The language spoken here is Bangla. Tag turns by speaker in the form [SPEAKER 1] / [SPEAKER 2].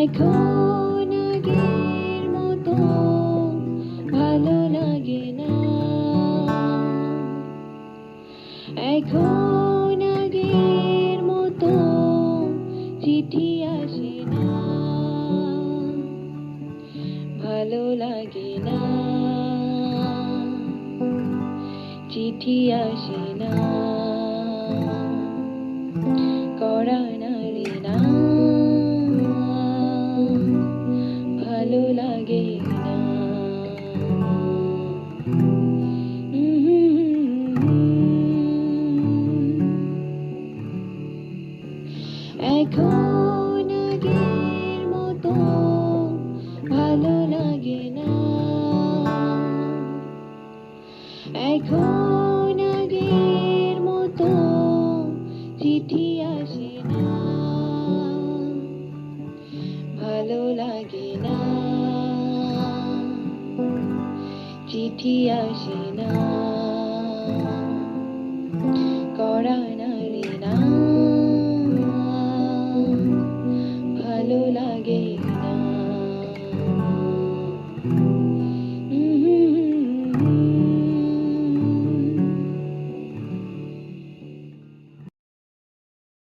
[SPEAKER 1] এখন আগের মতো ভালো লাগে না। এখন আগের মতো চিঠি আসে ভালো লাগে না। চিঠি আসে না। করা নাড়ে না। ভালো লাগে না। এখন এখন আগের মতো চিঠি আসে না। ভালো লাগে না। চিঠি আসে না। করা না। ভালো লাগে না।